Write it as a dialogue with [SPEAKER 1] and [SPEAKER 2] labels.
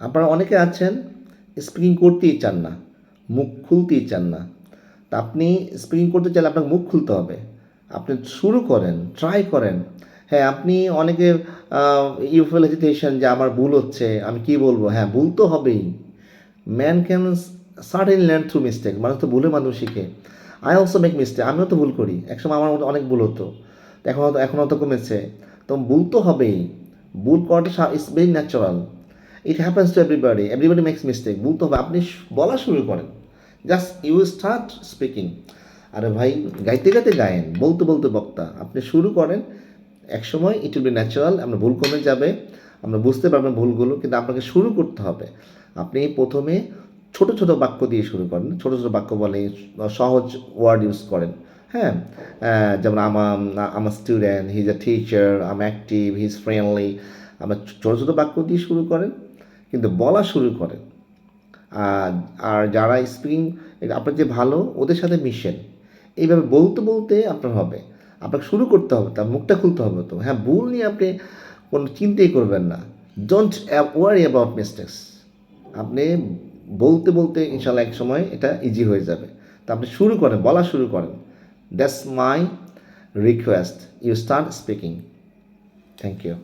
[SPEAKER 1] আপনারা অনেকে আছেন স্পিকিং করতেই চান না, মুখ খুলতেই চান না। তা আপনি স্পিকিং করতে চাইলে আপনাকে মুখ খুলতে হবে। আপনি শুরু করেন ট্রাই করেন। হ্যাঁ আপনি অনেকে ইউ ফেল হেজিটেশন যে আমার ভুল হচ্ছে, আমি কি বলব? হ্যাঁ ভুল তো হবেই। Man can certain land through mistake মানুষ তো ভুলে মানুষ শিখে। আই অলসো মেক মিস্টেক আমিও তো ভুল করি। একসময় আমার মধ্যে অনেক ভুল হতো। তো এখন এখন হয়তো কমেছে। তো ভুল তো হবেই। ভুল করাটা is very natural it happens to everybody everybody makes mistake ভুল তো হবে আপনি বলা শুরু করেন। জাস্ট ইউ স্টার্ট স্পিকিং আরে ভাই, গাইতে গাইতে গায়েন। বলতে বলতে বক্তা। আপনি শুরু করেন। একসময় ইট উইল বি ন্যাচারাল আপনার ভুল কমে যাবে। আমরা বুঝতে পারবেন ভুলগুলো, কিন্তু আপনাকে শুরু করতে হবে। আপনি প্রথমে ছোট ছোট বাক্য দিয়ে শুরু করেন। ছোট ছোট বাক্য বলে সহজ ওয়ার্ড ইউজ করেন। হ্যাঁ? যেমন আমার আমার student he is a teacher um active he is friendly আমরা ছোটো ছোটো বাক্য দিয়ে শুরু করেন। কিন্তু বলা শুরু করেন। আর যারা স্পিকিং আপনার যে ভালো, ওদের সাথে মিশেন। এইভাবে বলতে বলতে আপনার হবে। আপনাকে শুরু করতে হবে, তার মুখটা খুলতে হবে তো। হ্যাঁ ভুল নিয়ে আপনি কোনো চিন্তাই করবেন না। ডোন্ট ওয়ারি অ্যাবাউট মিস্টেক্স আপনি বলতে বলতে ইনশাল্লাহ এক সময় এটা ইজি হয়ে যাবে। তা আপনি শুরু করেন, বলা শুরু করেন। That's my request you start speaking thank you